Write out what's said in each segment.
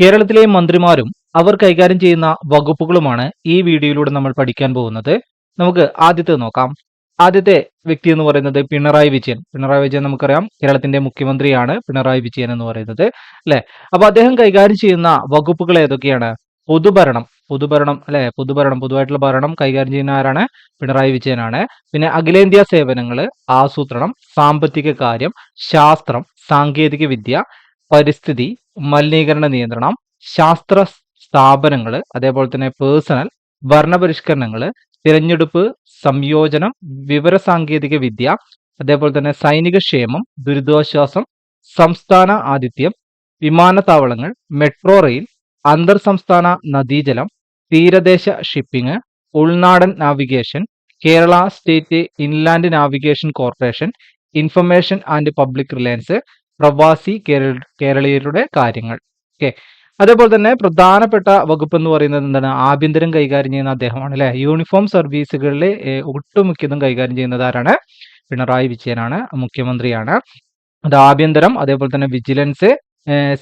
കേരളത്തിലെ മന്ത്രിമാരും അവർ കൈകാര്യം ചെയ്യുന്ന വകുപ്പുകളുമാണ് ഈ വീഡിയോയിലൂടെ നമ്മൾ പഠിക്കാൻ പോകുന്നത്. നമുക്ക് ആദ്യത്തെ നോക്കാം. ആദ്യത്തെ വ്യക്തി എന്ന് പറയുന്നത് പിണറായി വിജയൻ. പിണറായി വിജയൻ നമുക്കറിയാം കേരളത്തിന്റെ മുഖ്യമന്ത്രിയാണ് പിണറായി വിജയൻ എന്ന് പറയുന്നത് അല്ലെ? അപ്പൊ അദ്ദേഹം കൈകാര്യം ചെയ്യുന്ന വകുപ്പുകൾ ഏതൊക്കെയാണ്? പൊതുഭരണം. പൊതുഭരണം അല്ലെ? പൊതുഭരണം പൊതുവായിട്ടുള്ള ഭരണം കൈകാര്യം ചെയ്യുന്ന ആരാണ്? പിണറായി വിജയനാണ് പിന്നെ അഖിലേന്ത്യാ സേവനങ്ങൾ ആസൂത്രണം സാമ്പത്തിക കാര്യം ശാസ്ത്രം സാങ്കേതിക വിദ്യ പരിസ്ഥിതി മലിനീകരണ നിയന്ത്രണം ശാസ്ത്ര സ്ഥാപനങ്ങൾ അതേപോലെ തന്നെ പേഴ്സണൽ ഭരണപരിഷ്കരണങ്ങൾ തിരഞ്ഞെടുപ്പ് സംയോജനം വിവര സാങ്കേതിക വിദ്യ അതേപോലെ തന്നെ സൈനിക ക്ഷേമം ദുരിതാശ്വാസം സംസ്ഥാന ആതിഥ്യം വിമാനത്താവളങ്ങൾ മെട്രോ റെയിൽ അന്തർ സംസ്ഥാന നദീജലം തീരദേശ ഷിപ്പിംഗ് ഉൾനാടൻ navigation Kerala state inland navigation corporation information and public relations പ്രവാസി കേരള കേരളീയരുടെ കാര്യങ്ങൾ. ഓക്കെ അതേപോലെ തന്നെ പ്രധാനപ്പെട്ട വകുപ്പ് എന്ന് പറയുന്നത് എന്താണ്? ആഭ്യന്തരം കൈകാര്യം ചെയ്യുന്ന അദ്ദേഹമാണ് അല്ലെ? യൂണിഫോം സർവീസുകളിൽ ഒട്ടുമുഖ്യതും കൈകാര്യം ചെയ്യുന്നത് ആരാണ്? പിണറായി വിജയനാണ് മുഖ്യമന്ത്രിയാണ്. അത് ആഭ്യന്തരം അതേപോലെ തന്നെ vigilance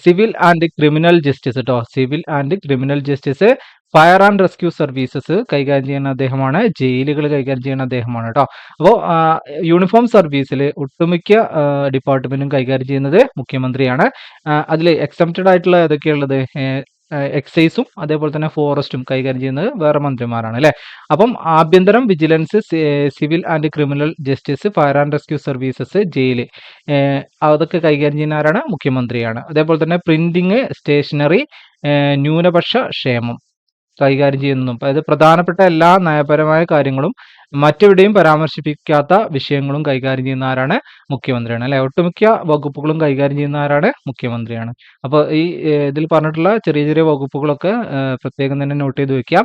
civil and criminal justice കേട്ടോ civil and criminal justice fire and rescue services കൈകാര്യം ചെയ്യുന്ന അദ്ദേഹമാണ്. ജയിലുകൾ കൈകാര്യം ചെയ്യുന്ന അദ്ദേഹമാണ് കേട്ടോ അപ്പോൾ യൂണിഫോം സർവീസിൽ ഒട്ടുമിക്ക ഡിപ്പാർട്ട്മെന്റും കൈകാര്യം ചെയ്യുന്നത് മുഖ്യമന്ത്രിയാണ്. അതിൽ എക്സംപ്റ്റഡ് ആയിട്ടുള്ള ഏതൊക്കെയുള്ളത് എക്സൈസും അതേപോലെ തന്നെ ഫോറസ്റ്റും കൈകാര്യം ചെയ്യുന്നത് വേറെ മന്ത്രിമാരാണ് അല്ലെ? അപ്പം ആഭ്യന്തരം vigilance civil and criminal justice fire and rescue services jail അതൊക്കെ കൈകാര്യം ചെയ്യുന്ന ആരാണ്? മുഖ്യമന്ത്രിയാണ്. അതേപോലെ തന്നെ പ്രിന്റിങ് സ്റ്റേഷനറി ന്യൂനപക്ഷ ക്ഷേമം കൈകാര്യം ചെയ്യുന്നതും. അതായത് പ്രധാനപ്പെട്ട എല്ലാ നയപരമായ കാര്യങ്ങളും മറ്റെവിടെയും പരാമർശിപ്പിക്കാത്ത വിഷയങ്ങളും കൈകാര്യം ചെയ്യുന്ന ആരാണ്? മുഖ്യമന്ത്രിയാണ്. അല്ലെ? ഒട്ടുമിക്ക വകുപ്പുകളും കൈകാര്യം ചെയ്യുന്ന ആരാണ്? മുഖ്യമന്ത്രിയാണ്. അപ്പോൾ ഈ ഇതിൽ പറഞ്ഞിട്ടുള്ള ചെറിയ ചെറിയ വകുപ്പുകളൊക്കെ പ്രത്യേകം തന്നെ നോട്ട് ചെയ്ത് വെക്കാം.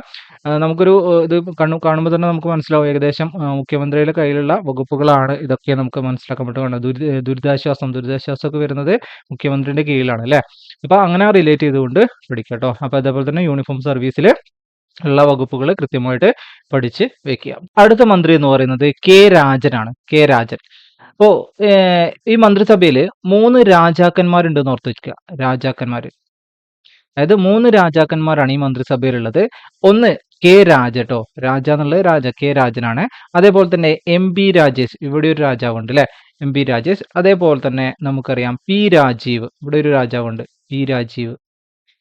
നമുക്കൊരു ഇത് കണ്ണു കാണുമ്പോൾ തന്നെ നമുക്ക് മനസ്സിലാവും. ഏകദേശം മുഖ്യമന്ത്രിയുടെ കയ്യിലുള്ള വകുപ്പുകളാണ് ഇതൊക്കെ നമുക്ക് മനസ്സിലാക്കാൻ പറ്റും ദുരിത ദുരിതാശ്വാസം ദുരിതാശ്വാസം ഒക്കെ വരുന്നത് മുഖ്യമന്ത്രിയുടെ കീഴിലാണ്. അല്ലെ? അപ്പൊ അങ്ങനെ റിലേറ്റ് ചെയ്തുകൊണ്ട് പഠിക്കാം കേട്ടോ. അപ്പൊ അതേപോലെ തന്നെ യൂണിഫോം സർവീസിൽ ഉള്ള വകുപ്പുകൾ കൃത്യമായിട്ട് പഠിച്ച് വെക്കുക. അടുത്ത മന്ത്രി എന്ന് പറയുന്നത് കെ രാജനാണ്. കെ രാജൻ. അപ്പോ ഈ മന്ത്രിസഭയിൽ മൂന്ന് രാജാക്കന്മാരുണ്ടെന്ന് ഓർത്ത് വെക്കുക. രാജാക്കന്മാർ അതായത് മൂന്ന് രാജാക്കന്മാരാണ് ഈ മന്ത്രിസഭയിലുള്ളത്. ഒന്ന് കെ രാജ കേട്ടോ രാജ എന്നുള്ളത് രാജ കെ രാജനാണ്. അതേപോലെ തന്നെ എം പി രാജേഷ്. ഇവിടെ ഒരു രാജാവുണ്ട് അല്ലെ എം പി രാജേഷ്. അതേപോലെ തന്നെ നമുക്കറിയാം പി രാജീവ്. ഇവിടെ ഒരു രാജാവുണ്ട്. പി രാജീവ്.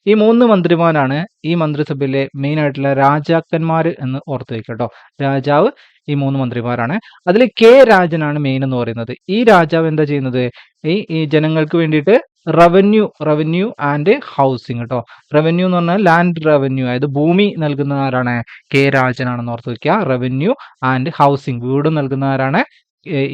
ഈ മൂന്ന് മന്ത്രിമാരാണ് ഈ മന്ത്രിസഭയിലെ മെയിൻ ആയിട്ടുള്ള രാജാക്കന്മാർ എന്ന് ഓർത്ത് വെക്കട്ടോ കേട്ടോ രാജാവ് ഈ മൂന്ന് മന്ത്രിമാരാണ്. അതിൽ കെ രാജനാണ് മെയിൻ എന്ന് പറയുന്നത്. ഈ രാജാവ് എന്താ ചെയ്യുന്നത്? ഈ ഈ ജനങ്ങൾക്ക് വേണ്ടിയിട്ട് റവന്യൂ റവന്യൂ ആൻഡ് ഹൗസിംഗ് കേട്ടോ റവന്യൂ എന്ന് പറഞ്ഞാൽ ലാൻഡ് റവന്യൂ അതായത് ഭൂമി നൽകുന്ന ആരാണ് കെ രാജനാണെന്ന് ഓർത്ത് വെക്കുക. റവന്യൂ ആൻഡ് ഹൗസിംഗ് വീട് നൽകുന്ന ആരാണ്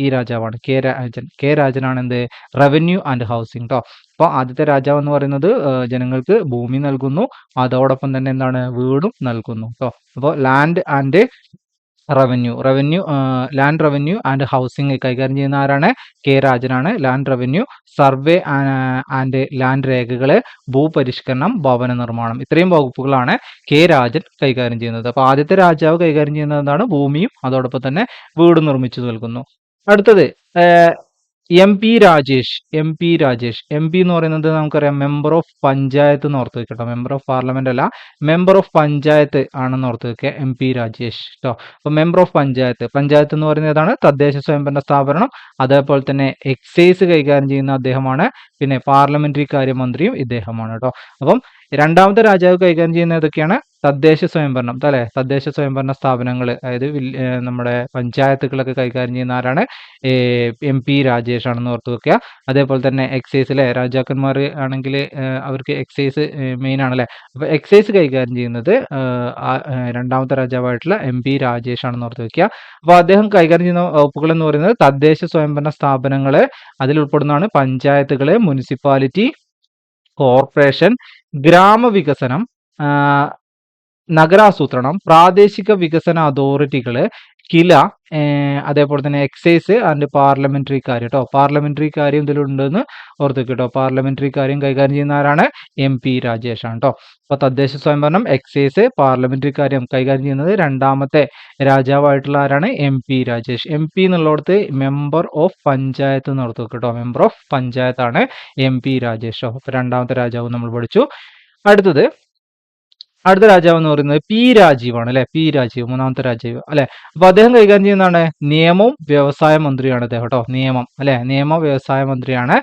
ഈ രാജാവാണ്. കെ രാജൻ. കെ രാജനാണ് എന്ത്? റവന്യൂ ആൻഡ് ഹൗസിംഗ് കേട്ടോ അപ്പോൾ ആദ്യത്തെ രാജാവ് എന്ന് പറയുന്നത് ജനങ്ങൾക്ക് ഭൂമി നൽകുന്നു. അതോടൊപ്പം തന്നെ എന്താണ്? വീടും നൽകുന്നു കേട്ടോ അപ്പോൾ land and revenue revenue land revenue and housing കൈകാര്യം ചെയ്യുന്ന ആരാണ്? K രാജനാണ്. Land revenue survey and land രേഖകൾ ഭൂപരിഷ്കരണം ഭവന നിർമ്മാണം. ഇത്രയും വകുപ്പുകളാണ് കെ രാജൻ കൈകാര്യം ചെയ്യുന്നത്. അപ്പോൾ ആദ്യത്തെ രാജാവ് കൈകാര്യം ചെയ്യുന്നത് എന്താണ്? ഭൂമിയും അതോടൊപ്പം തന്നെ വീട് നിർമ്മിച്ചു നൽകുന്നു. അടുത്തത് M P Rajesh M P Rajesh. M P എന്ന് പറയുന്നത് നമുക്കറിയാം മെമ്പർ ഓഫ് പഞ്ചായത്ത് എന്ന് ഓർത്ത് വെക്കട്ടോ. മെമ്പർ ഓഫ് പാർലമെന്റ് അല്ല മെമ്പർ ഓഫ് പഞ്ചായത്ത് ആണെന്ന് ഓർത്ത് വെക്കുക എം പി രാജേഷ് കേട്ടോ അപ്പൊ മെമ്പർ ഓഫ് പഞ്ചായത്ത്. പഞ്ചായത്ത് എന്ന് പറയുന്നത് ഏതാണ്? തദ്ദേശ സ്വയംഭരണ സ്ഥാപനം അതേപോലെ തന്നെ എക്സൈസ് കൈകാര്യം ചെയ്യുന്ന അദ്ദേഹമാണ് പിന്നെ പാർലമെന്ററി കാര്യമന്ത്രിയും ഇദ്ദേഹമാണ് കേട്ടോ അപ്പം രണ്ടാമത്തെ രാജാവ് കൈകാര്യം ചെയ്യുന്ന ഏതൊക്കെയാണ്? തദ്ദേശ സ്വയംഭരണം അല്ലെ? തദ്ദേശ സ്വയംഭരണ സ്ഥാപനങ്ങൾ അതായത് നമ്മുടെ പഞ്ചായത്തുകളൊക്കെ കൈകാര്യം ചെയ്യുന്ന ആരാണ്? എം പി രാജേഷ് ആണെന്ന് ഓർത്ത് വെക്കുക. അതേപോലെ തന്നെ എക്സൈസിലെ രാജാക്കന്മാർ ആണെങ്കിൽ അവർക്ക് എക്സൈസ് മെയിൻ ആണല്ലേ? അപ്പൊ എക്സൈസ് കൈകാര്യം ചെയ്യുന്നത് രണ്ടാമത്തെ രാജാവായിട്ടുള്ള എം പി രാജേഷ് ആണെന്ന് ഓർത്ത് വെക്കുക. അപ്പോൾ അദ്ദേഹം കൈകാര്യം ചെയ്യുന്ന വകുപ്പുകൾ എന്ന് പറയുന്നത് തദ്ദേശ സ്വയംഭരണ സ്ഥാപനങ്ങൾ അതിൽ ഉൾപ്പെടുന്നതാണ് പഞ്ചായത്തുകൾ മുനിസിപ്പാലിറ്റി കോർപ്പറേഷൻ ഗ്രാമവികസനം നഗരാസൂത്രണം പ്രാദേശിക വികസന അതോറിറ്റികൾ കില അതേപോലെ തന്നെ എക്സൈസ് ആൻഡ് പാർലമെന്ററി കാര്യം കേട്ടോ പാർലമെന്ററി കാര്യം ഇതിലുണ്ടെന്ന് ഓർത്ത് കേട്ടോ പാർലമെന്ററി കാര്യം കൈകാര്യം ചെയ്യുന്ന ആരാണ് എം പി രാജേഷ് ആണ് കേട്ടോ അപ്പൊ തദ്ദേശ സ്വയംഭരണം എക്സൈസ് പാർലമെന്ററി കാര്യം കൈകാര്യം ചെയ്യുന്നത് രണ്ടാമത്തെ രാജാവായിട്ടുള്ള ആരാണ് M P Rajesh. M P എന്നുള്ളടത്ത് member of panchayat എന്ന് ഓർത്തു കേട്ടോ മെമ്പർ ഓഫ് പഞ്ചായത്താണ് എം പി രാജേഷ് അപ്പൊ രണ്ടാമത്തെ രാജാവ് നമ്മൾ പഠിച്ചു. അടുത്തത് അടുത്ത രാജാവ് എന്ന് പറയുന്നത് പി രാജീവാണ് അല്ലെ? പി രാജീവ് മൂന്നാമത്തെ രാജീവ് അല്ലെ? അപ്പൊ അദ്ദേഹം കൈകാര്യം ചെയ്യുന്നതാണ് നിയമവും വ്യവസായ മന്ത്രിയാണ് അദ്ദേഹം കേട്ടോ. നിയമം അല്ലെ? നിയമ വ്യവസായ മന്ത്രിയാണ്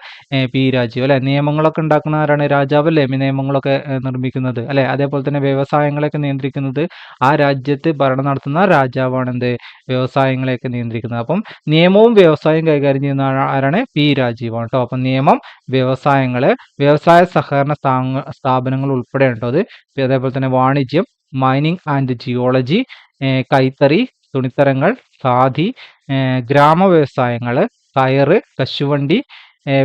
പി രാജീവ് അല്ലെ? നിയമങ്ങളൊക്കെ ഉണ്ടാക്കുന്ന ആരാണ്? രാജാവ് അല്ലേ? നിയമങ്ങളൊക്കെ നിർമ്മിക്കുന്നത് അല്ലെ? അതേപോലെ തന്നെ വ്യവസായങ്ങളെയൊക്കെ നിയന്ത്രിക്കുന്നത് ആ രാജ്യത്ത് ഭരണം നടത്തുന്ന രാജാവാണ് എന്ത്? വ്യവസായങ്ങളെയൊക്കെ നിയന്ത്രിക്കുന്നത്. അപ്പം നിയമവും വ്യവസായവും കൈകാര്യം ചെയ്യുന്ന ആരാണ്? പി രാജീവാണ് കേട്ടോ. അപ്പം നിയമം വ്യവസായങ്ങൾ വ്യവസായ സഹകരണ സ്ഥാപനങ്ങൾ ഉൾപ്പെടെ ഉണ്ടോ അത്. അതേപോലെ തന്നെ വാണിജ്യം മൈനിങ് ആൻഡ് ജിയോളജി കൈത്തറി തുണിത്തരങ്ങൾ ഖാദി ഗ്രാമ വ്യവസായങ്ങൾ കയറ് കശുവണ്ടി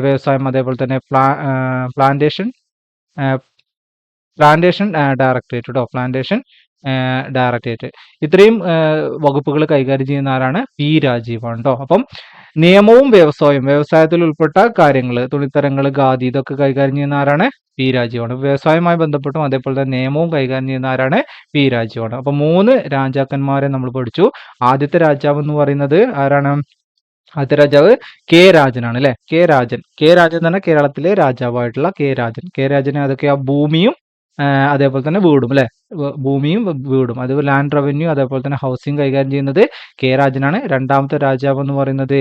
വ്യവസായം അതേപോലെ തന്നെ പ്ലാ പ്ലാന്റേഷൻ പ്ലാന്റേഷൻ ഡയറക്ടറേറ്റ് കേട്ടോ പ്ലാന്റേഷൻ ഡയറക്ടറേറ്റ് ഇത്രയും വകുപ്പുകൾ കൈകാര്യം ചെയ്യുന്ന ആരാണ്? പി രാജീവാണ് കേട്ടോ അപ്പം നിയമവും വ്യവസായവും. വ്യവസായത്തിൽ ഉൾപ്പെട്ട കാര്യങ്ങൾ തുണിത്തരങ്ങൾ ഖാദി ഇതൊക്കെ കൈകാര്യം ചെയ്യുന്ന ആരാണ്? പി. രാജീവാണ്. വ്യവസായവുമായി ബന്ധപ്പെട്ടും അതേപോലെ തന്നെ നിയമവും കൈകാര്യം ചെയ്യുന്ന ആരാണ്? പി. രാജീവാണ്. അപ്പൊ മൂന്ന് രാജാക്കന്മാരെ നമ്മൾ പഠിച്ചു. ആദ്യത്തെ രാജാവ് എന്ന് പറയുന്നത് ആരാണ്? ആദ്യത്തെ രാജാവ് കെ. രാജനാണ് അല്ലെ? കെ. രാജൻ. കെ. രാജൻ തന്നെ കേരളത്തിലെ രാജാവായിട്ടുള്ള കെ. രാജൻ. കെ. അതൊക്കെ ആ ഭൂമിയും അതേപോലെ തന്നെ വീടും അല്ലെ ഭൂമിയും വീടും. അത് ലാൻഡ് റവന്യൂ അതേപോലെ തന്നെ ഹൗസിംഗ് കൈകാര്യം ചെയ്യുന്നത് കെ രാജനാണ്. രണ്ടാമത്തെ രാജാവ് എന്ന് പറയുന്നത്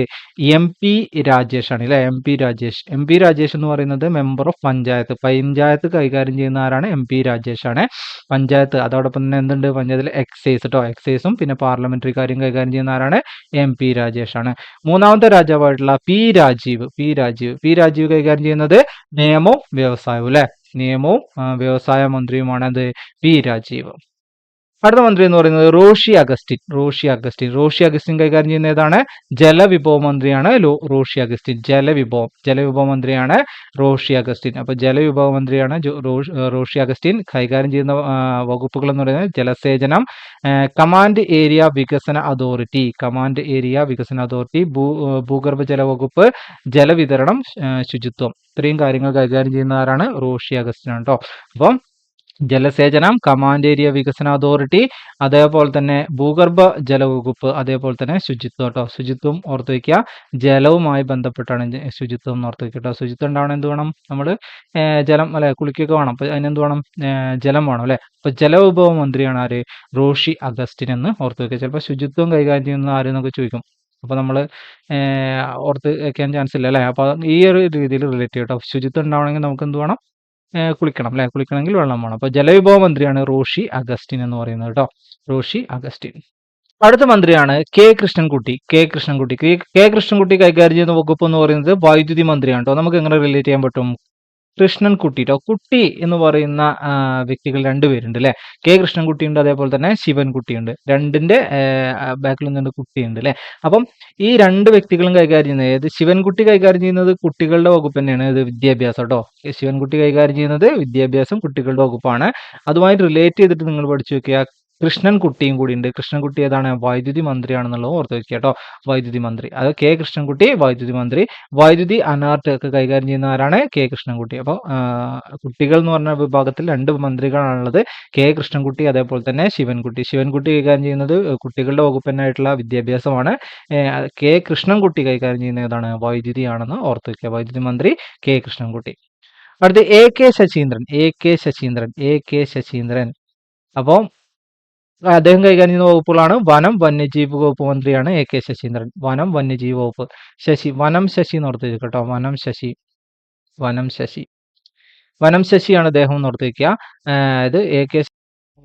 എം പി രാജേഷ് ആണ് അല്ലെ M P Rajesh. M P Rajesh എന്ന് പറയുന്നത് മെമ്പർ ഓഫ് പഞ്ചായത്ത്. പഞ്ചായത്ത് കൈകാര്യം ചെയ്യുന്ന ആരാണ്? എം പി രാജേഷ് ആണ് പഞ്ചായത്ത് അതോടൊപ്പം തന്നെ എന്തുണ്ട്? പഞ്ചായത്തിൽ എക്സൈസ് കേട്ടോ എക്സൈസും പിന്നെ പാർലമെന്ററി കാര്യം കൈകാര്യം ചെയ്യുന്ന ആരാണ്? എം പി രാജേഷ് ആണ് മൂന്നാമത്തെ രാജാവായിട്ടുള്ള P Rajeev. P Rajeev. P Rajeev കൈകാര്യം ചെയ്യുന്നത് നിയമവും വ്യവസായവും അല്ലെ നിയമവും വ്യവസായ മന്ത്രിയുമാണ് അത് വി രാജീവ്. അടുത്ത മന്ത്രി എന്ന് പറയുന്നത് റോഷി അഗസ്റ്റിൻ റോഷി അഗസ്റ്റിൻ. റോഷി അഗസ്റ്റിൻ കൈകാര്യം ചെയ്യുന്ന ഏതാണ്? ജലവിഭവ മന്ത്രിയാണ് റോഷി അഗസ്റ്റിൻ. ജലവിഭവം ജലവിഭവ മന്ത്രിയാണ് റോഷി അഗസ്റ്റിൻ. അപ്പൊ ജലവിഭവ മന്ത്രിയാണ് റോഷി അഗസ്റ്റിൻ കൈകാര്യം ചെയ്യുന്ന വകുപ്പുകൾ എന്ന് പറയുന്നത് ജലസേചനം കമാൻഡ് ഏരിയ വികസന അതോറിറ്റി. കമാൻഡ് ഏരിയ വികസന അതോറിറ്റി ഭൂ ഭൂഗർഭ വകുപ്പ് ജലവിതരണം ശുചിത്വം. ഇത്രയും കാര്യങ്ങൾ കൈകാര്യം ചെയ്യുന്ന ആരാണ്? റോഷി അഗസ്റ്റിൻ കേട്ടോ അപ്പം ജലസേചനം കമാൻഡ് ഏരിയ വികസന അതോറിറ്റി അതേപോലെ തന്നെ ഭൂഗർഭ ജലവകുപ്പ് അതേപോലെ തന്നെ ശുചിത്വം കേട്ടോ. ശുചിത്വം ഓർത്ത് വയ്ക്കുക ജലവുമായി ബന്ധപ്പെട്ടാണ് ശുചിത്വം എന്ന് ഓർത്ത് വയ്ക്കുക കേട്ടോ. ശുചിത്വം ഉണ്ടാവണം എന്ത് വേണം? നമ്മൾ ജലം അല്ലെ കുളിക്കൊക്കെ വേണം. അപ്പൊ അതിനെന്ത് വേണം? ജലം വേണം അല്ലെ? അപ്പൊ ജലവിഭവ മന്ത്രിയാണ് ആര്? റോഷി അഗസ്റ്റിൻ എന്ന് ഓർത്ത് വയ്ക്കുക ചിലപ്പോൾ ശുചിത്വം കൈകാര്യം ചെയ്യുന്ന ആരെന്നൊക്കെ ചോദിക്കും. അപ്പൊ നമ്മൾ ഓർത്ത് വയ്ക്കാൻ ചാൻസ് ഇല്ല അല്ലെ? അപ്പൊ ഈ ഒരു രീതിയിൽ റിലേറ്റ് ചെയ്യട്ടോ ശുചിത്വം ഉണ്ടാവണമെങ്കിൽ നമുക്ക് എന്ത് വേണം? കുളിക്കണം അല്ലെ കുളിക്കണമെങ്കിൽ വെള്ളം വേണം. അപ്പൊ ജലവിഭവ മന്ത്രിയാണ് റോഷി അഗസ്റ്റിൻ എന്ന് പറയുന്നത് കേട്ടോ റോഷി അഗസ്റ്റിൻ. അടുത്ത മന്ത്രിയാണ് K Krishnankutty. K Krishnankutty. K Krishnankutty കൈകാര്യം ചെയ്യുന്ന വകുപ്പ് എന്ന് പറയുന്നത് വൈദ്യുതി മന്ത്രിയാണ് കേട്ടോ നമുക്ക് എങ്ങനെ റിലേറ്റ് ചെയ്യാൻ പറ്റും? കൃഷ്ണൻകുട്ടി കേട്ടോ കുട്ടി എന്ന് പറയുന്ന വ്യക്തികൾ രണ്ടുപേരുണ്ട് അല്ലെ കെ കൃഷ്ണൻകുട്ടി ഉണ്ട് അതേപോലെ തന്നെ ശിവൻകുട്ടിയുണ്ട് രണ്ടിന്റെ ബാക്കിൽ നിന്നുണ്ട് കുട്ടിയുണ്ട് അല്ലെ അപ്പം ഈ രണ്ട് വ്യക്തികളും കൈകാര്യം ചെയ്യുന്നത് ഏത്? ശിവൻകുട്ടി കൈകാര്യം ചെയ്യുന്നത് കുട്ടികളുടെ വകുപ്പ് തന്നെയാണ് ഇത് വിദ്യാഭ്യാസം കേട്ടോ ശിവൻകുട്ടി കൈകാര്യം ചെയ്യുന്നത് വിദ്യാഭ്യാസം കുട്ടികളുടെ വകുപ്പാണ്. അതുമായിട്ട് റിലേറ്റ് ചെയ്തിട്ട് നിങ്ങൾ പഠിച്ചു വെക്കുക. കൃഷ്ണൻകുട്ടിയും കൂടി ഉണ്ട്. കൃഷ്ണൻകുട്ടി ഏതാണ്? വൈദ്യുതി മന്ത്രിയാണെന്നുള്ളത് ഓർത്ത് വെക്കുക കേട്ടോ. വൈദ്യുതി മന്ത്രി. അത് കെ കൃഷ്ണൻകുട്ടി വൈദ്യുതി മന്ത്രി. വൈദ്യുതി അനാർട്ട് ഒക്കെ കൈകാര്യം ചെയ്യുന്ന ആരാണ്? കെ കൃഷ്ണൻകുട്ടി. അപ്പോൾ കുട്ടികൾ എന്ന് പറഞ്ഞ വിഭാഗത്തിൽ രണ്ട് മന്ത്രികളാണുള്ളത്. കെ കൃഷ്ണൻകുട്ടി അതേപോലെ തന്നെ ശിവൻകുട്ടി. ശിവൻകുട്ടി കൈകാര്യം ചെയ്യുന്നത് കുട്ടികളുടെ വകുപ്പ് വിദ്യാഭ്യാസമാണ്. കെ കൃഷ്ണൻകുട്ടി കൈകാര്യം ചെയ്യുന്ന ഏതാണ്? വൈദ്യുതിയാണെന്ന് ഓർത്ത് വെക്കുക. വൈദ്യുതി മന്ത്രി കെ കൃഷ്ണൻകുട്ടി. അടുത്ത് A K Saseendran. A K Saseendran. A K Saseendran. അപ്പോൾ അദ്ദേഹം കൈകാര്യം വകുപ്പുകളാണ് വനം വന്യജീവി വകുപ്പ് മന്ത്രിയാണ് എ കെ ശശീന്ദ്രൻ. വനം വന്യജീവി വകുപ്പ് ശശി വനം ശശി എന്ന് ഓർത്ത് കേട്ടോ. വനം ശശി വനം ശശി. വനം ശശിയാണ് അദ്ദേഹം എന്ന് ആഹ് ഇത് എ കെ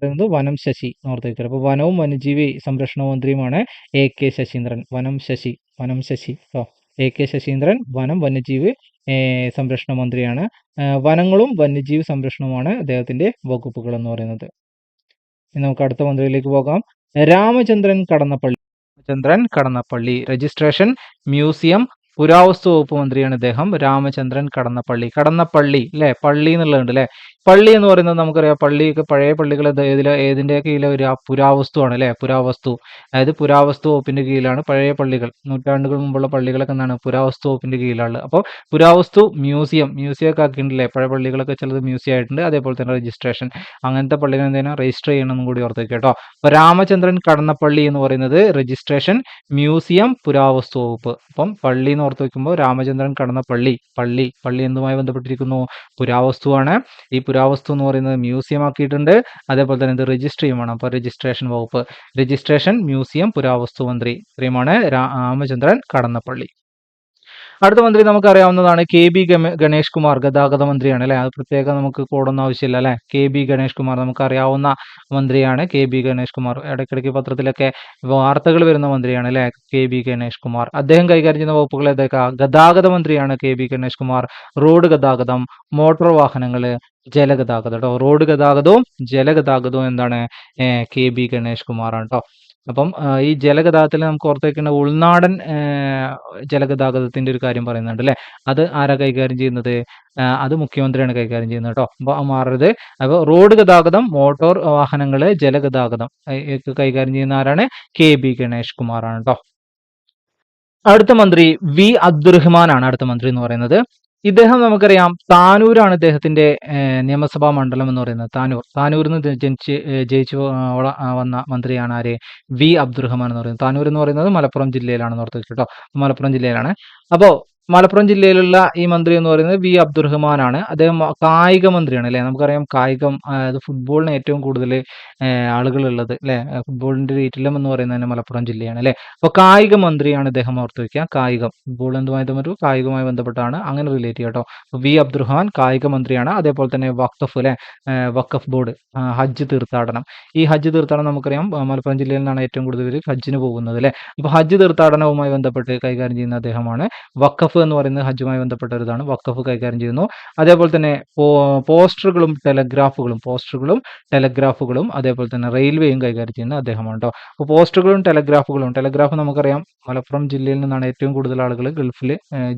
പറയുന്നത് വനം ശശി എന്ന് ഓർത്ത് അപ്പോൾ വനവും വന്യജീവി സംരക്ഷണ മന്ത്രിയുമാണ് എ കെ ശശീന്ദ്രൻ. വനം ശശി വനം ശശി കേട്ടോ. എ കെ ശശീന്ദ്രൻ വനം വന്യജീവി സംരക്ഷണ മന്ത്രിയാണ്. വനങ്ങളും വന്യജീവി സംരക്ഷണവുമാണ് അദ്ദേഹത്തിന്റെ വകുപ്പുകൾ എന്ന് പറയുന്നത്. നമുക്ക് അടുത്ത മന്ത്രിയിലേക്ക് പോകാം. രാമചന്ദ്രൻ കടന്നപ്പള്ളി. രാമചന്ദ്രൻ കടന്നപ്പള്ളി. രജിസ്ട്രേഷൻ മ്യൂസിയം പുരാവസ്തു വകുപ്പ് മന്ത്രിയാണ് ഇദ്ദേഹം. രാമചന്ദ്രൻ കടന്നപ്പള്ളി. കടന്നപ്പള്ളി അല്ലെ പള്ളി എന്നുള്ളതുണ്ട് അല്ലെ പള്ളി എന്ന് പറയുന്നത് നമുക്കറിയാം. പള്ളിയൊക്കെ പഴയ പള്ളികൾ ഏതിലെ ഏതിന്റെ കീഴിലെ ഒരു പുരാവസ്തുവാണ് അല്ലേ? പുരാവസ്തു. അതായത് പുരാവസ്തു വകുപ്പിന്റെ കീഴിലാണ് പഴയ പള്ളികൾ. നൂറ്റാണ്ടുകൾ മുമ്പുള്ള പള്ളികളൊക്കെ എന്താണ് പുരാവസ്തു വകുപ്പിന്റെ കീഴിലാണ് അപ്പോൾ പുരാവസ്തു മ്യൂസിയം മ്യൂസിയം ഒക്കെ ആക്കിയിട്ടില്ലേ പഴയ പള്ളികളൊക്കെ ചിലത് മ്യൂസിയം ആയിട്ടുണ്ട്. അതേപോലെ തന്നെ രജിസ്ട്രേഷൻ അങ്ങനത്തെ പള്ളികൾ എന്തെങ്കിലും രജിസ്റ്റർ ചെയ്യണമെന്നും കൂടി ഓർത്ത് കേട്ടോ. അപ്പോൾ രാമചന്ദ്രൻ കടന്നപ്പള്ളി എന്ന് പറയുന്നത് രജിസ്ട്രേഷൻ മ്യൂസിയം പുരാവസ്തു വകുപ്പ്. അപ്പം പള്ളി എന്ന് ഓർത്ത് വയ്ക്കുമ്പോൾ രാമചന്ദ്രൻ കടന്നപ്പള്ളി. പള്ളി. പള്ളി എന്തുമായി ബന്ധപ്പെട്ടിരിക്കുന്നു? പുരാവസ്തുവാണ്. ഈ പുരാവസ്തു എന്ന് പറയുന്നത് മ്യൂസിയം ആക്കിയിട്ടുണ്ട്. അതേപോലെ തന്നെ ഇത് രജിസ്റ്റർ ചെയ്യുമാണ് അപ്പോൾ രജിസ്ട്രേഷൻ വകുപ്പ്. രജിസ്ട്രേഷൻ മ്യൂസിയം പുരാവസ്തു മന്ത്രി. ഇത്രയുമാണ് രാമചന്ദ്രൻ കടന്നപ്പള്ളി. അടുത്ത മന്ത്രി നമുക്കറിയാവുന്നതാണ് കെ ബി ഗണേഷ് കുമാർ ഗതാഗത മന്ത്രിയാണ് അല്ലെ? അത് പ്രത്യേകം നമുക്ക് കോടൊന്നും ആവശ്യമില്ല അല്ലെ? കെ ബി ഗണേഷ് കുമാർ നമുക്കറിയാവുന്ന മന്ത്രിയാണ് കെ ബി ഗണേഷ് കുമാർ. ഇടയ്ക്കിടയ്ക്ക് പത്രത്തിലൊക്കെ വാർത്തകൾ വരുന്ന മന്ത്രിയാണ് അല്ലെ? K B Ganesh Kumar. അദ്ദേഹം കൈകാര്യം ചെയ്യുന്ന വകുപ്പുകൾ ഏതൊക്കെ? ഗതാഗത മന്ത്രിയാണ് K B Ganesh Kumar. Road ഗതാഗതം മോട്ടോർ വാഹനങ്ങൾ ജലഗതാഗതം കേട്ടോ റോഡ് ഗതാഗതവും ജലഗതാഗതവും എന്താണ് കെ ബി ഗണേഷ് കുമാറാണ് കേട്ടോ അപ്പം ഈ ജലഗതാഗതത്തിൽ നമുക്ക് ഓർത്തേക്കുന്ന ഉൾനാടൻ ജലഗതാഗതത്തിന്റെ ഒരു കാര്യം പറയുന്നുണ്ട് അല്ലെ? അത് ആരാ കൈകാര്യം ചെയ്യുന്നത്? അത് മുഖ്യമന്ത്രിയാണ് കൈകാര്യം ചെയ്യുന്നത് കേട്ടോ. അപ്പോൾ മാറരുത്. അപ്പോൾ റോഡ് ഗതാഗതം മോട്ടോർ വാഹനങ്ങൾ ജലഗതാഗതം കൈകാര്യം ചെയ്യുന്ന ആരാണ്? കെ ബി ഗണേഷ് കുമാറാണ് കേട്ടോ. അടുത്ത മന്ത്രി വി അബ്ദുറഹ്മാൻ ആണ് അടുത്ത മന്ത്രി എന്ന് പറയുന്നത്. ഇദ്ദേഹം നമുക്കറിയാം താനൂരാണ് ഇദ്ദേഹത്തിന്റെ നിയമസഭാ മണ്ഡലം എന്ന് പറയുന്നത്. താനൂർ. താനൂരിൽ നിന്ന് ജനിച്ച് ജയിച്ചു വന്ന മന്ത്രിയാണ് ആര്? വി അബ്ദുറഹ്മാൻ എന്ന് പറയുന്നത്. താനൂർ എന്ന് പറയുന്നത് മലപ്പുറം ജില്ലയിലാണെന്ന് ഓർത്ത് കേട്ടോ മലപ്പുറം ജില്ലയിലാണ്. അപ്പോൾ മലപ്പുറം ജില്ലയിലുള്ള ഈ മന്ത്രി എന്ന് പറയുന്നത് വി. അബ്ദുറഹ്മാനാണ്. അദ്ദേഹം കായിക മന്ത്രിയാണ് അല്ലെ? നമുക്കറിയാം കായികം അതായത് ഫുട്ബോളിന് ഏറ്റവും കൂടുതൽ ആളുകളുള്ളത് അല്ലെ? ഫുട്ബോളിന്റെ രീറ്റിലം എന്ന് പറയുന്നത് തന്നെ മലപ്പുറം ജില്ലയാണ് അല്ലെ? അപ്പോൾ കായിക മന്ത്രിയാണ് ഇദ്ദേഹം ഓർത്ത് വയ്ക്കുക കായികം ഫുട്ബോൾ എന്തുമായി ഒരു കായികവുമായി ബന്ധപ്പെട്ടാണ്. അങ്ങനെ റിലേറ്റ് ചെയ്യട്ടോ വി. അബ്ദുറഹ്മാൻ കായിക മന്ത്രിയാണ്. അതേപോലെ തന്നെ വഖഫ് അല്ലെ? വഖഫ് ബോർഡ് ഹജ്ജ് തീർത്ഥാടനം. ഈ ഹജ്ജ് തീർത്ഥാടനം നമുക്കറിയാം മലപ്പുറം ജില്ലയിൽ നിന്നാണ് ഏറ്റവും കൂടുതൽ ഹജ്ജിന് പോകുന്നത് അല്ലെ? അപ്പോൾ ഹജ്ജ് തീർത്ഥാടനവുമായി ബന്ധപ്പെട്ട് കൈകാര്യം ചെയ്യുന്ന അദ്ദേഹമാണ് വഖഫ് വഖഫ് എന്ന് പറയുന്നത് ഹജ്ജുമായി ബന്ധപ്പെട്ട ഒരു ഇതാണ് വഖഫ് കൈകാര്യം ചെയ്യുന്നു. അതേപോലെ തന്നെ പോസ്റ്ററുകളും ടെലഗ്രാഫുകളും പോസ്റ്ററുകളും ടെലഗ്രാഫുകളും അതേപോലെ തന്നെ റെയിൽവേയും കൈകാര്യം ചെയ്യുന്ന അദ്ദേഹമാണ് കേട്ടോ അപ്പോൾ പോസ്റ്ററുകളും ടെലഗ്രാഫുകളും ടെലഗ്രാഫ് നമുക്കറിയാം മലപ്പുറം ജില്ലയിൽ നിന്നാണ് ഏറ്റവും കൂടുതൽ ആളുകൾ ഗൾഫിൽ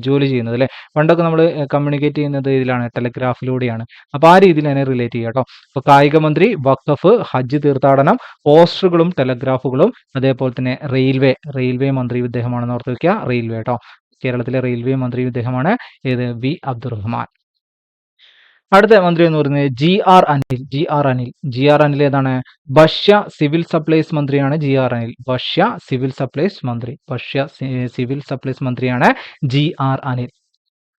ജോലി ചെയ്യുന്നത് അല്ലേ? പണ്ടൊക്കെ നമ്മൾ കമ്മ്യൂണിക്കേറ്റ് ചെയ്യുന്നത് ഇതിലാണ് ടെലഗ്രാഫിലൂടെയാണ്. അപ്പോൾ ആ രീതിയിൽ അതിനെ റിലേറ്റ് ചെയ്യുക കേട്ടോ. അപ്പോൾ കായിക മന്ത്രി വഖഫ് ഹജ്ജ് തീർത്ഥാടനം പോസ്റ്ററുകളും ടെലഗ്രാഫുകളും അതേപോലെ തന്നെ റെയിൽവേ റെയിൽവേ മന്ത്രി ഇദ്ദേഹമാണെന്ന് ഓർത്ത് വെക്കുക റെയിൽവേ കേട്ടോ. കേരളത്തിലെ റെയിൽവേ മന്ത്രി ഇദ്ദേഹമാണ്. ഏത് വി. അബ്ദുറഹ്മാൻ. അടുത്ത മന്ത്രി എന്ന് പറയുന്നത് G. R. Anil. G. R. Anil. G. R. Anil ഏതാണ്? ഭക്ഷ്യ സിവിൽ സപ്ലൈസ് മന്ത്രിയാണ് ജി. ആർ. അനിൽ. ഭക്ഷ്യ സിവിൽ സപ്ലൈസ് മന്ത്രി. ഭക്ഷ്യ സിവിൽ സപ്ലൈസ് മന്ത്രിയാണ് ജി. ആർ. അനിൽ.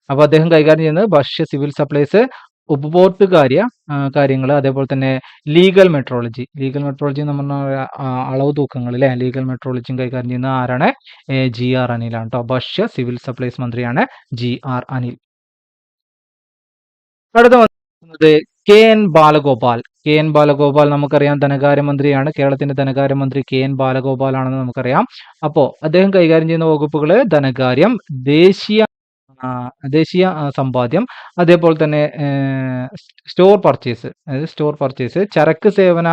അപ്പോൾ അദ്ദേഹം കൈകാര്യം ചെയ്യുന്നത് ഭക്ഷ്യ സിവിൽ സപ്ലൈസ് ഉപഭോക്തൃകാര്യ കാര്യങ്ങൾ അതേപോലെ തന്നെ ലീഗൽ മെട്രോളജി ലീഗൽ മെട്രോളജി എന്ന് പറഞ്ഞ അളവ് തൂക്കങ്ങൾ അല്ലെ ലീഗൽ മെട്രോളജിയും കൈകാര്യം ചെയ്യുന്ന ആരാണ്? ജി ആർ അനിലാണ് കേട്ടോ ഭക്ഷ്യ സിവിൽ സപ്ലൈസ് മന്ത്രിയാണ് ജി ആർ അനിൽ. അടുത്ത വന്നത് K N Balagopal. K N Balagopal നമുക്കറിയാം ധനകാര്യമന്ത്രിയാണ്. കേരളത്തിന്റെ ധനകാര്യമന്ത്രി കെ എൻ ബാലഗോപാൽ ആണെന്ന് നമുക്കറിയാം. അപ്പോ അദ്ദേഹം കൈകാര്യം ചെയ്യുന്ന വകുപ്പുകൾ ധനകാര്യം ദേശീയ ദേശീയ സമ്പാദ്യം. അതേപോലെ തന്നെ സ്റ്റോർ പർച്ചേസ്. അതായത് സ്റ്റോർ പർച്ചേസ് ചരക്ക് സേവന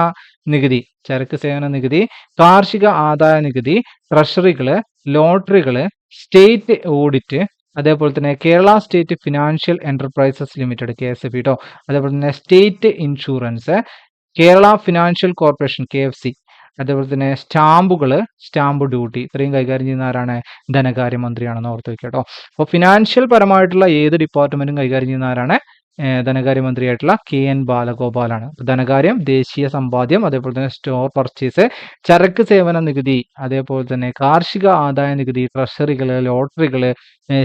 നികുതി. ചരക്ക് സേവന നികുതി കാർഷിക ആദായ നികുതി ട്രഷറികൾ ലോട്ടറികൾ സ്റ്റേറ്റ് ഓഡിറ്റ് അതേപോലെ തന്നെ Kerala state financial enterprises limited K S F കേട്ടോ അതേപോലെ തന്നെ state insurance Kerala financial corporation K F C. അതേപോലെ തന്നെ സ്റ്റാമ്പുകൾ സ്റ്റാമ്പ് ഡ്യൂട്ടി. ഇത്രയും കൈകാര്യം ചെയ്യുന്ന ആരാണ്? ധനകാര്യമന്ത്രിയാണെന്ന് ഓർത്ത് വെക്കുക കേട്ടോ. അപ്പോൾ ഫിനാൻഷ്യൽ പരമായിട്ടുള്ള ഏത് ഡിപ്പാർട്ട്മെന്റും കൈകാര്യം ചെയ്യുന്ന ആരാണ്? ധനകാര്യമന്ത്രിയായിട്ടുള്ള കെ എൻ ബാലഗോപാലാണ്. ധനകാര്യം ദേശീയ സമ്പാദ്യം അതേപോലെ തന്നെ സ്റ്റോർ പർച്ചേസ് ചരക്ക് സേവന നികുതി അതേപോലെ തന്നെ കാർഷിക ആദായ നികുതി ട്രഷറികൾ ലോട്ടറികൾ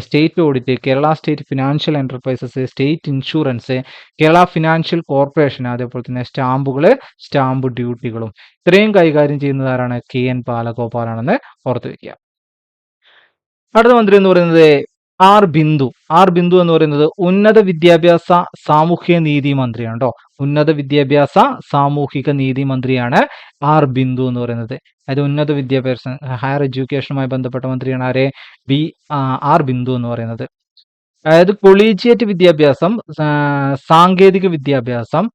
state audit Kerala state financial enterprises state insurance Kerala financial corporation അതേപോലെ തന്നെ സ്റ്റാമ്പുകൾ സ്റ്റാമ്പ് ഡ്യൂട്ടികളും ഇത്രയും കൈകാര്യം ചെയ്യുന്നതാരാണ് കെ എൻ ബാലഗോപാലാണെന്ന് ഓർത്തു വയ്ക്കുക അടുത്ത മന്ത്രി എന്ന് പറയുന്നത് ആർ ബിന്ദു. ആർ ബിന്ദു എന്ന് പറയുന്നത് ഉന്നത വിദ്യാഭ്യാസ സാമൂഹ്യ നീതി മന്ത്രിയാണ് കേട്ടോ ഉന്നത വിദ്യാഭ്യാസ സാമൂഹിക നീതി മന്ത്രിയാണ് ആർ ബിന്ദു എന്ന് പറയുന്നത്. അതായത് ഉന്നത വിദ്യാഭ്യാസ ഹയർ എഡ്യൂക്കേഷനുമായി ബന്ധപ്പെട്ട മന്ത്രിയാണ് ആരെ? ബി ആർ ബിന്ദു എന്ന് പറയുന്നത്. അതായത് കൊളീജിയറ്റ് വിദ്യാഭ്യാസം സാങ്കേതിക വിദ്യാഭ്യാസം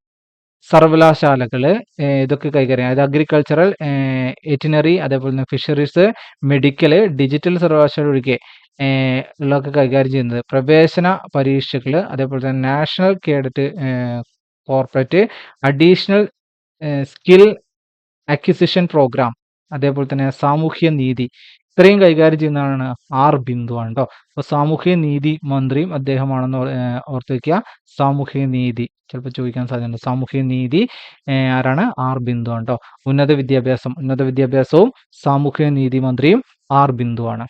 സർവകലാശാലകൾ ഇതൊക്കെ കൈകാര്യം അതായത് അഗ്രികൾച്ചറൽ എറ്റിനറി അതേപോലെ തന്നെ ഫിഷറീസ് മെഡിക്കൽ ഡിജിറ്റൽ സർവകലാശാല ഒഴികെ ഉള്ളതൊക്കെ കൈകാര്യം ചെയ്യുന്നത്. പ്രവേശന പരീക്ഷകൾ അതേപോലെ തന്നെ national cadet corporate additional skill acquisition programme അതേപോലെ തന്നെ സാമൂഹ്യ നീതി. ഇത്രയും കൈകാര്യം ചെയ്യുന്നതാണ് ആർ ബിന്ദു ആണ് കേട്ടോ അപ്പോൾ സാമൂഹ്യ നീതി മന്ത്രിയും അദ്ദേഹമാണെന്ന് ഓർത്ത് വയ്ക്കുക സാമൂഹ്യ നീതി. ചിലപ്പോൾ ചോദിക്കാൻ സാധ്യതയുണ്ട്. സാമൂഹ്യ നീതി ആരാണ്? ആർ ബിന്ദു ആണ് കേട്ടോ ഉന്നത വിദ്യാഭ്യാസം. ഉന്നത വിദ്യാഭ്യാസവും സാമൂഹ്യ നീതി മന്ത്രിയും ആർ ബിന്ദു ആണ്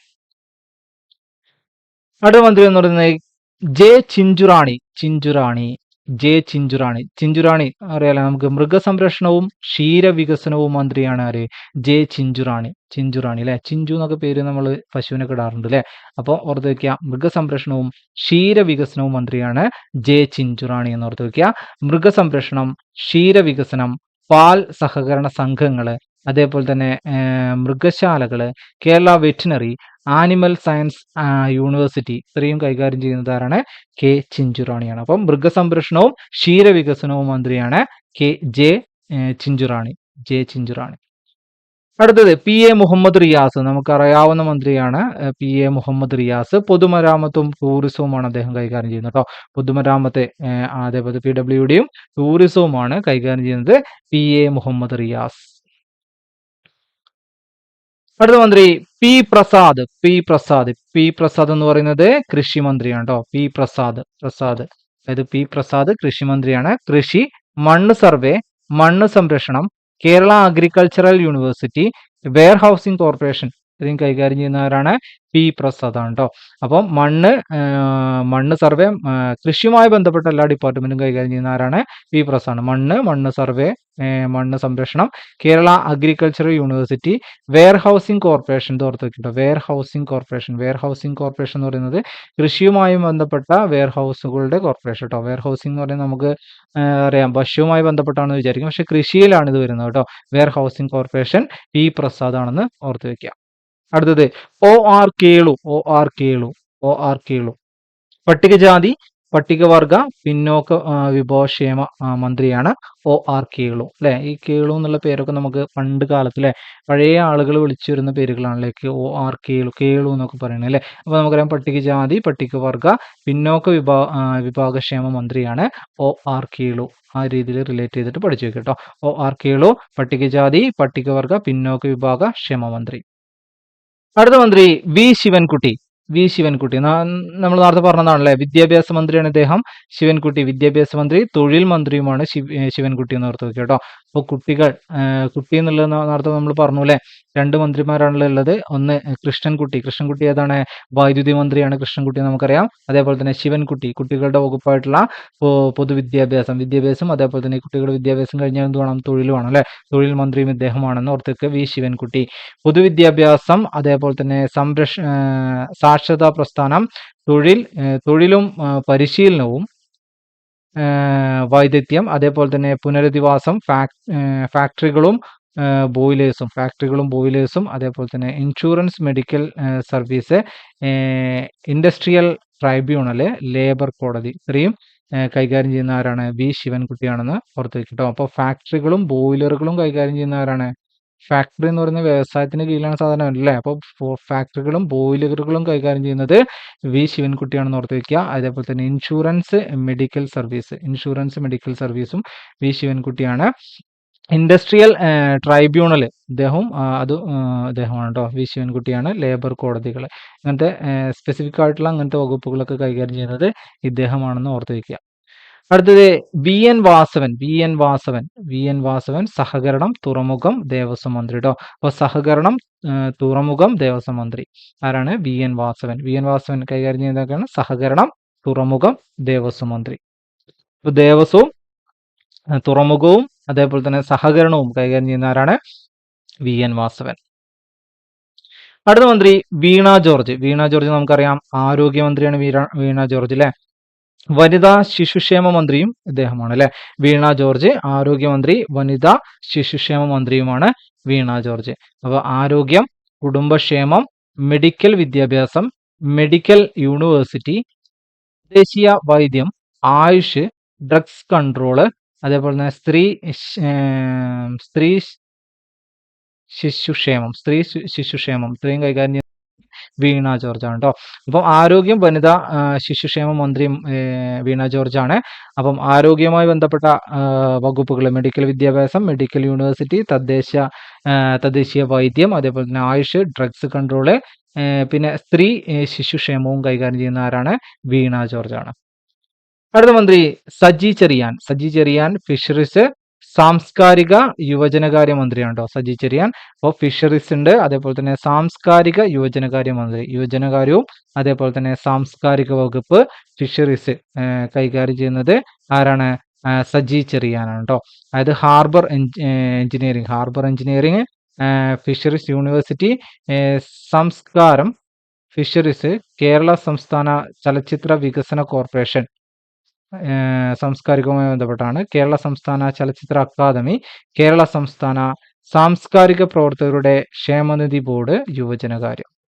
അടുത്ത മന്ത്രി എന്ന് പറയുന്നത് ജെ ചിഞ്ചുറാണി. ചിഞ്ചുറാണി. ജെ ചിഞ്ചുറാണി. ചിഞ്ചുറാണി അറിയാലോ നമുക്ക് മൃഗസംരക്ഷണവും ക്ഷീരവികസനവും മന്ത്രിയാണ് ആര്? ജെ ചിഞ്ചുറാണി. ചിഞ്ചുറാണി അല്ലെ? ചിഞ്ചു എന്നൊക്കെ പേര് നമ്മൾ പശുവിനൊക്കെ ഇടാറുണ്ട് അല്ലെ? അപ്പോൾ ഓർത്ത് വെക്കുക മൃഗസംരക്ഷണവും ക്ഷീരവികസനവും മന്ത്രിയാണ് ജെ ചിഞ്ചുറാണി എന്ന് ഓർത്ത് വെക്കുക. മൃഗസംരക്ഷണം ക്ഷീരവികസനം പാൽ സഹകരണ സംഘങ്ങൾ അതേപോലെ തന്നെ മൃഗശാലകൾ Kerala veterinary animal science university ഇത്രയും കൈകാര്യം ചെയ്യുന്നത് ആരാണ് കെ ചിഞ്ചുറാണിയാണ്. അപ്പം മൃഗസംരക്ഷണവും ക്ഷീരവികസനവും മന്ത്രിയാണ് K J Chinchurani. J Chinchurani. അടുത്തത് പി എ മുഹമ്മദ് റിയാസ്. നമുക്കറിയാവുന്ന മന്ത്രിയാണ് പി എ മുഹമ്മദ് റിയാസ്. പൊതുമരാമത്തും ടൂറിസവുമാണ് അദ്ദേഹം കൈകാര്യം ചെയ്യുന്നത് കേട്ടോ. പൊതുമരാമത്തെ അതേപോലെ പി ഡബ്ല്യു ഡിയും ടൂറിസവുമാണ് കൈകാര്യം ചെയ്യുന്നത് പി എ മുഹമ്മദ് റിയാസ്. അടുത്ത മന്ത്രി P Prasad P Prasad. P Prasad എന്ന് പറയുന്നത് കൃഷി മന്ത്രിയാണ് കേട്ടോ. പി പ്രസാദ് പ്രസാദ്. അതായത് പി പ്രസാദ് കൃഷി മന്ത്രിയാണ്. കൃഷി മണ്ണ് സർവേ മണ്ണ് സംരക്ഷണം Kerala agricultural university warehousing corporation ഇത്രയും കൈകാര്യം ചെയ്യുന്നവരാണ് പി പ്രസാദ് ആണ് കേട്ടോ അപ്പം മണ്ണ് മണ്ണ് സർവേ കൃഷിയുമായി ബന്ധപ്പെട്ട എല്ലാ ഡിപ്പാർട്ട്മെന്റും കൈകാര്യം ചെയ്യുന്നവരാണ് പി പ്രസാദ് മണ്ണ് മണ്ണ് സർവേ മണ്ണ് സംരക്ഷണം Kerala agricultural university warehousing corporation ഓർത്ത് വെക്കട്ടോ. Warehousing corporation warehousing corporation എന്ന് പറയുന്നത് കൃഷിയുമായി ബന്ധപ്പെട്ട വെയർ ഹൗസുകളുടെ കോർപ്പറേഷൻ കേട്ടോ വെയർ ഹൗസിംഗ് എന്ന് പറയുന്നത് നമുക്ക് അറിയാം. പശുവുമായി ബന്ധപ്പെട്ടാണെന്ന് വിചാരിക്കും. പക്ഷെ കൃഷിയിലാണ് ഇത് വരുന്നത് കേട്ടോ warehousing corporation P Prasad ആണെന്ന് ഓർത്ത് വെക്കുക അടുത്തത് O R Kelu O R Kelu O R Kelu. പട്ടികജാതി പട്ടികവർഗ പിന്നോക്ക വിഭവക്ഷേമ മന്ത്രിയാണ് ഒ ആർ കേളു. അല്ലെ ഈ കേളു എന്നുള്ള പേരൊക്കെ നമുക്ക് പണ്ട് കാലത്ത് അല്ലെ പഴയ ആളുകൾ വിളിച്ചു വരുന്ന പേരുകളാണല്ലേ ഒ ആർ കേളു കേളു എന്നൊക്കെ പറയുന്നത് അല്ലെ അപ്പൊ നമുക്കറിയാം പട്ടികജാതി പട്ടികവർഗ പിന്നോക്ക വിഭാ വിഭാഗക്ഷേമ മന്ത്രിയാണ് ഒ ആർ കേളു. ആ രീതിയിൽ റിലേറ്റ് ചെയ്തിട്ട് പഠിച്ചു വെക്കട്ടോ ഒ ആർ കേളു പട്ടികജാതി പട്ടികവർഗ പിന്നോക്ക വിഭാഗ ക്ഷേമ മന്ത്രി. അടുത്ത മന്ത്രി വി ശിവൻകുട്ടി. വി ശിവൻകുട്ടി. നമ്മൾ നേരത്തെ പറഞ്ഞതാണല്ലേ വിദ്യാഭ്യാസ മന്ത്രിയാണ് ഇദ്ദേഹം. ശിവൻകുട്ടി വിദ്യാഭ്യാസ മന്ത്രി തൊഴിൽ മന്ത്രിയുമാണ് ശിവൻകുട്ടി എന്ന് ഓർത്ത് കേട്ടോ. അപ്പോൾ കുട്ടികൾ കുട്ടി എന്നുള്ള നേരത്തെ നമ്മൾ പറഞ്ഞു അല്ലേ രണ്ട് മന്ത്രിമാരാണല്ലോ ഉള്ളത്. ഒന്ന് കൃഷ്ണൻകുട്ടി കൃഷ്ണൻകുട്ടി ഏതാണ്? വൈദ്യുതി മന്ത്രിയാണ് കൃഷ്ണൻകുട്ടി നമുക്കറിയാം. അതേപോലെ തന്നെ ശിവൻകുട്ടി കുട്ടികളുടെ വകുപ്പായിട്ടുള്ള പൊതുവിദ്യാഭ്യാസം. വിദ്യാഭ്യാസം അതേപോലെ തന്നെ കുട്ടികളുടെ വിദ്യാഭ്യാസം കഴിഞ്ഞാൽ എന്ത് വേണം? തൊഴിൽ വേണം അല്ലെ തൊഴിൽ മന്ത്രിയും ഇദ്ദേഹമാണെന്ന് ഓർത്തേക്ക് വി. ശിവൻകുട്ടി പൊതുവിദ്യാഭ്യാസം അതേപോലെ തന്നെ സംരക്ഷ സാക്ഷരതാ പ്രസ്ഥാനം തൊഴിൽ തൊഴിലും പരിശീലനവും വൈദഗ്ധ്യം അതേപോലെ തന്നെ പുനരധിവാസം ഫാക്ടറികളും ബോയിലേഴ്സും ഫാക്ടറികളും ബോയിലേഴ്സും അതേപോലെ തന്നെ insurance medical service industrial tribunal labour കോടതി. ഇത്രയും കൈകാര്യം ചെയ്യുന്ന ആരാണ് വി ശിവൻകുട്ടിയാണെന്ന് ഓർത്ത് വെക്കട്ടോ. അപ്പോൾ ഫാക്ടറികളും ബോയിലറുകളും കൈകാര്യം ചെയ്യുന്ന ആരാണ്? ഫാക്ടറി എന്ന് പറയുന്ന വ്യവസായത്തിന് കീഴിലാണ് സാധാരണ അല്ലേ? അപ്പോൾ ഫാക്ടറികളും ബോയിലറുകളും കൈകാര്യം ചെയ്യുന്നത് വി ശിവൻകുട്ടിയാണെന്ന് ഓർത്ത് വയ്ക്കുക അതേപോലെ തന്നെ insurance medical service insurance medical സർവീസും വി ശിവൻകുട്ടിയാണ്. ഇൻഡസ്ട്രിയൽ ട്രൈബ്യൂണൽ ഇദ്ദേഹം അത് അദ്ദേഹമാണ് കേട്ടോ വി ശിവൻകുട്ടിയാണ് ലേബർ കോടതികൾ അങ്ങനത്തെ സ്പെസിഫിക് ആയിട്ടുള്ള അങ്ങനത്തെ വകുപ്പുകളൊക്കെ കൈകാര്യം ചെയ്യുന്നത് ഇദ്ദേഹമാണെന്ന് ഓർത്ത് വയ്ക്കുക അടുത്തത് V N Vasavan V N Vasavan V N Vasavan സഹകരണം തുറമുഖം ദേവസ്വം മന്ത്രി കേട്ടോ അപ്പോൾ സഹകരണം തുറമുഖം ദേവസ്വം മന്ത്രി. ആരാണ്? V N Vasavan. V N Vasavan കൈകാര്യം ചെയ്യുന്നതൊക്കെയാണ് സഹകരണം തുറമുഖം ദേവസ്വം മന്ത്രി. ദേവസ്വവും തുറമുഖവും അതേപോലെ തന്നെ സഹകരണവും കൈകാര്യം ചെയ്യുന്ന ആരാണ്? V N Vasavan. അടുത്ത മന്ത്രി വീണ ജോർജ്. വീണ ജോർജ് നമുക്കറിയാം ആരോഗ്യമന്ത്രിയാണ് വീണ വീണ ജോർജ് അല്ലെ വനിതാ ശിശുക്ഷേമ മന്ത്രിയും ഇദ്ദേഹമാണ് അല്ലെ? വീണ ജോർജ് ആരോഗ്യമന്ത്രി വനിതാ ശിശുക്ഷേമ മന്ത്രിയുമാണ് വീണ ജോർജ്. അപ്പൊ ആരോഗ്യം കുടുംബക്ഷേമം മെഡിക്കൽ വിദ്യാഭ്യാസം മെഡിക്കൽ യൂണിവേഴ്സിറ്റി ദേശീയ വൈദ്യം ആയുഷ് ഡ്രഗ്സ് കൺട്രോൾ അതേപോലെ തന്നെ സ്ത്രീ സ്ത്രീ ശിശുക്ഷേമം സ്ത്രീ ശിശുക്ഷേമം. ഇത്രയും കൈകാര്യം വീണ ജോർജ് ആണ് കേട്ടോ അപ്പം ആരോഗ്യം വനിതാ ശിശുക്ഷേമ മന്ത്രി വീണ ജോർജ് ആണ് അപ്പം ആരോഗ്യവുമായി ബന്ധപ്പെട്ട വകുപ്പുകൾ മെഡിക്കൽ വിദ്യാഭ്യാസം മെഡിക്കൽ യൂണിവേഴ്സിറ്റി തദ്ദേശ തദ്ദേശീയ വൈദ്യം അതേപോലെ തന്നെ ആയുഷ് ഡ്രഗ്സ് കൺട്രോൾ പിന്നെ സ്ത്രീ ശിശുക്ഷേമവും കൈകാര്യം ചെയ്യുന്ന ആരാണ്? വീണ ജോർജ് ആണ് അടുത്ത മന്ത്രി സജി ചെറിയാൻ. സജി ചെറിയാൻ ഫിഷറീസ് സാംസ്കാരിക യുവജനകാര്യ മന്ത്രിയാണ് കേട്ടോ സജി ചെറിയാൻ. അപ്പോൾ ഫിഷറീസ് ഉണ്ട് അതേപോലെ തന്നെ സാംസ്കാരിക യുവജനകാര്യ മന്ത്രി യുവജനകാര്യവും അതേപോലെ തന്നെ സാംസ്കാരിക വകുപ്പ് ഫിഷറീസ് കൈകാര്യം ചെയ്യുന്നത് ആരാണ്? സജി ചെറിയാനാണ് കേട്ടോ അതായത് harbour engineering harbour engineering fisheries university സംസ്കാരം ഫിഷറീസ് കേരള സംസ്ഥാന ചലച്ചിത്ര വികസന കോർപ്പറേഷൻ. സാംസ്കാരികവുമായി ബന്ധപ്പെട്ടാണ്. കേരള സംസ്ഥാന ചലച്ചിത്ര അക്കാദമി കേരള സംസ്ഥാന സാംസ്കാരിക പ്രവർത്തകരുടെ ക്ഷേമനിധി ബോർഡ് യുവജനകാര്യം.